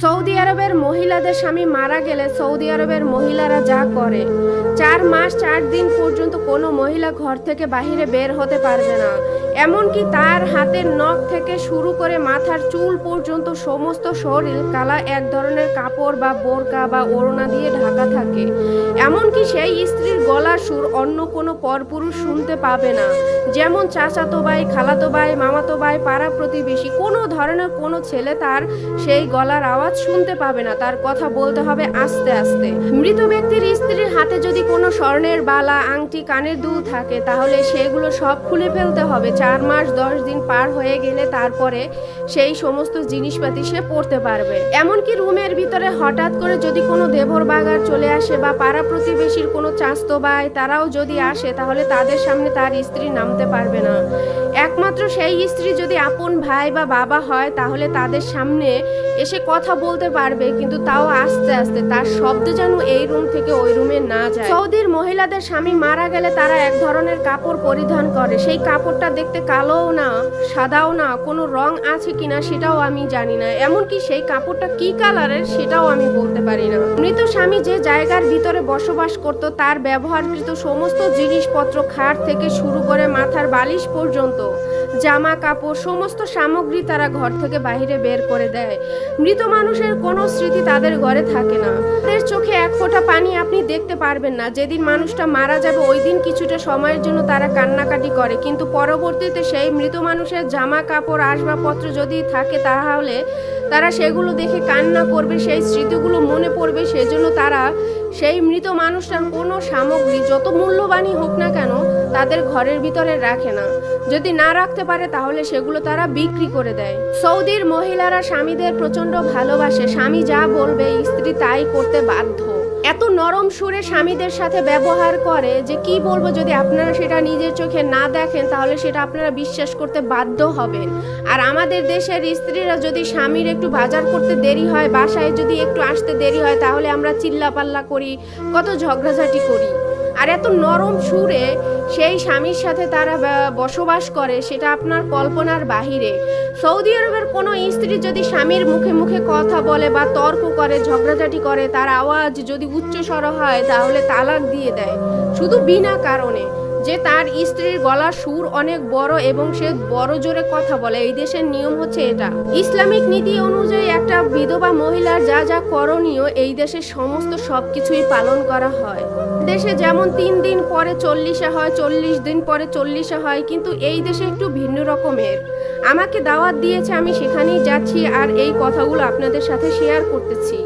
Saudi আরবের মহিলাদের স্বামী মারা গেলে সৌদি আরবের মহিলারা যা করে, চার মাস, চার দিন পর্যন্ত কোনো মহিলা ঘর থেকে বাহিরে বের হতে পারবে না। এমনকি তার হাতের নখ থেকে শুরু করে মাথার চুল পর্যন্ত সমস্ত শরীর কালা এক ধরনের কাপড় বা বোরকা বা ওড়না দিয়ে ঢাকা থাকে। এমনকি সেই স্ত্রীর গলার সুর অন্য কোনো পরপুরুষ শুনতে পাবে না। যেমন চাচাতো ভাই, খালাতো ভাই, মামাতো ভাই, পাড়া প্রতিবেশী, কোনো ধরনের কোনো ছেলে তার সেই গলার আওয়াজ শুনতে পাবে না। তার কথা বলতে হবে আস্তে আস্তে। মৃত ব্যক্তির স্ত্রীর হাতে যদি কোনো স্বর্ণের বালা, আংটি, কানের দুল থাকে, তাহলে সেগুলো সব খুলে ফেলতে হবে। চার মাস, দশ দিন পার হয়ে গেলে তারপরে সেই সমস্ত জিনিসপাতি সে পড়তে পারবে। এমনকি রুমের ভিতরে হঠাৎ করে যদি কোনো দেবর বাগার চলে আসে বা পাড়া প্রতিবেশীর কোনো চাস্তো তারাও যদি আসে, তাহলে তাদের সামনে তার স্ত্রী নামতে পারবে না। একমাত্র সেই স্ত্রী যদি আপন ভাই বা বাবা হয়, তাহলে তাদের সামনে এসে কথা বলতে পারবে, কিন্তু তাও আস্তে আস্তে তার শব্দ যেন এই রুম থেকে ওই রুমে না যায়। সৌদির মহিলাদের স্বামী মারা গেলে তারা এক ধরনের কাপড় পরিধান করে। সেই কাপড়টা দেখতে কালোও না, সাদাও না, কোনো রং আছে কিনা সেটাও আমি জানি না। এমনকি সেই কাপড়টা কি কালারের সেটাও আমি বলতে পারি না। মৃত স্বামী যে জায়গার ভিতরে বসবাস করত, তার ব্যবহারকৃত সমস্ত জিনিসপত্র খাট থেকে শুরু করে মাথার বালিশ পর্যন্ত, জামা কাপড়, সমস্ত সামগ্রী তারা ঘর থেকে বাইরে বের করে দেয়। মৃত মানুষের কোনো স্মৃতি তাদের ঘরে থাকে না। তাদের চোখে এক ফোঁটা পানি আপনি দেখতে পারবেন না। যেদিন মানুষটা মারা যাবে ওই দিন কিছুটা সময়ের জন্য তারা কান্নাকাটি করে। কিন্তু পরবর্তীতে সেই মৃত মানুষের জামা কাপড় আসবাবপত্র যদি থাকে, তাহলে তারা সেগুলো দেখে কান্না করবে, সেই স্মৃতিগুলো মনে পড়বে। সেজন্য তারা সেই মৃত মানুষটার কোনো সামগ্রী, যত মূল্যবানই হোক না কেন, তাদের ঘরের ভিতরে রাখে না। যদি না রাখতে পারে, তাহলে সেগুলো তারা বিক্রি করে দেয়। সৌদির মহিলারা স্বামীদের প্রচণ্ড ভালোবাসে। স্বামী যা বলবে, স্ত্রী তাই করতে বাধ্য। এত নরম সুরে স্বামীদের সাথে ব্যবহার করে যে কি বলব যদি আপনারা সেটা নিজের চোখে না দেখেন, তাহলে সেটা আপনারা বিশ্বাস করতে বাধ্য হবেন। আর আমাদের দেশের স্ত্রীরা যদি স্বামীর একটু বাজার করতে দেরি হয়, বাসায় যদি একটু আসতে দেরি হয়, তাহলে আমরা চিল্লাপাল্লা করি, কত ঝগড়াঝাটি করি। আর এত নরম সুরে সেই স্বামীর সাথে তারা বসবাস করে, সেটা আপনার কল্পনার বাহিরে। সৌদি আরবের কোনো স্ত্রী যদি স্বামীর মুখে মুখে কথা বলে বা তর্ক করে, ঝগড়াঝাটি করে, তার আওয়াজ যদি উচ্চস্বর হয়, তাহলে তালাক দিয়ে দেয়। শুধু বিনা কারণে। যে তার স্ত্রীর গলার সুর অনেক বড় এবং সে বড় জোরে কথা বলে। এই দেশের নিয়ম হচ্ছে এটা। ইসলামিক নীতি অনুযায়ী একটা বিধবা মহিলার যা যা করণীয়, এই দেশে সমস্ত সবকিছুই পালন করা হয়। দেশে যেমন তিন দিন পরে চল্লিশে হয়, চল্লিশ দিন পরে চল্লিশে হয়, কিন্তু এই দেশে একটু ভিন্ন রকমের। আমাকে দাওয়াত দিয়েছে, আমি সেখানেই যাচ্ছি আর এই কথাগুলো আপনাদের সাথে শেয়ার করতেছি।